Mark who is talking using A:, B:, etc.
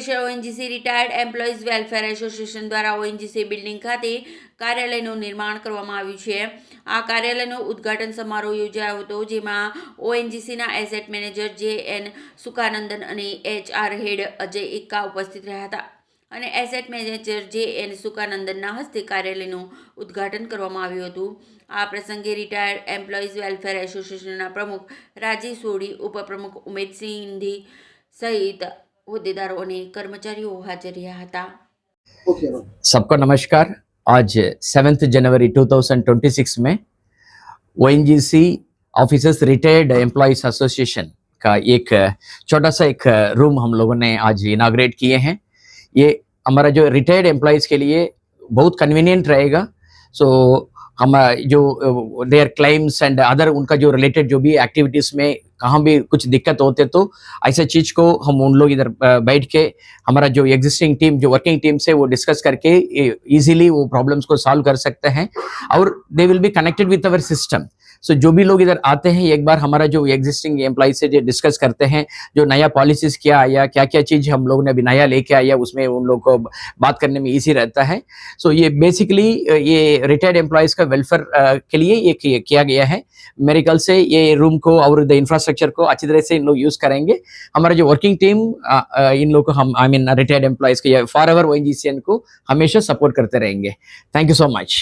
A: Ankleshwar ONGC retired employees welfare association દ્વારા ONGC building ખાતે કાર્યાલયનું નિર્માણ કરવામાં આવ્યું છે. આ કાર્યાલયનો ઉદ્ઘાટન સમારોહ યોજાયો હતો, જેમાં ઓએનજીસીના asset manager J N Sukanandan અને એચઆર હેડ અજય એક્કા ઉપસ્થિત રહ્યા હતા. અને એસેટ મેનેજર જે એન સુકાનંદનના હસ્તે કાર્યાલયનું ઉદ્ઘાટન કરવામાં આવ્યું હતું. આ પ્રસંગે રિટાયર્ડ એમ્પ્લોઈઝ વેલફેર એસોસિએશનના પ્રમુખ રાજીવ સોઢી, ઉપપ્રમુખ ઉમેદસિંહ હિન્દી સહિત હોદ્દેદારો અને કર્મચારીઓ હાજર રહ્યા હતા
B: ओके मैम
C: सबको नमस्कार आज सेवेंथ जनवरी 2026 में ओ ऑफिसर्स रिटायर्ड एम्प्लॉयज एसोसिएशन का एक छोटा सा एक रूम हम लोगों ने आज इनाग्रेट किए हैं ये हमारा जो रिटायर्ड एम्प्लॉयज के लिए बहुत कन्वीनियंट रहेगा सो हम जो देयर क्लेम्स एंड अदर उनका जो रिलेटेड जो भी एक्टिविटीज में कहाँ भी कुछ दिक्कत होते तो ऐसा चीज़ को हम उन लोग इधर बैठ के हमारा जो एग्जिस्टिंग टीम जो वर्किंग टीम से वो डिस्कस करके इजीली वो प्रॉब्लम्स को सॉल्व कर सकते हैं। और they will be connected with our system so जो भी लोग इधर आते हैं, एक बार हमारा जो एग्जिस्टिंग एम्प्लॉय से जो डिस्कस करते हैं, जो नया पॉलिसीज़ क्या आया क्या क्या चीज़ हम लोग ने अभी नया लेके आया, उसमें उन लोग को बात करने में ईजी रहता है। सो ये बेसिकली ये रिटायर्ड एम्प्लॉयज़ का वेलफेयर के लिए ये किया गया है। मेरे ख्याल से ये रूम को और द इंफ्रास्ट्रक्चर को अच्छी तरह से इन लोग यूज़ करेंगे। हमारा जो वर्किंग टीम इन लोग को हम आई मीन रिटायर्ड एम्प्लॉयज़ के फॉर एवर ओ को हमेशा सपोर्ट करते रहेंगे। Thank you so much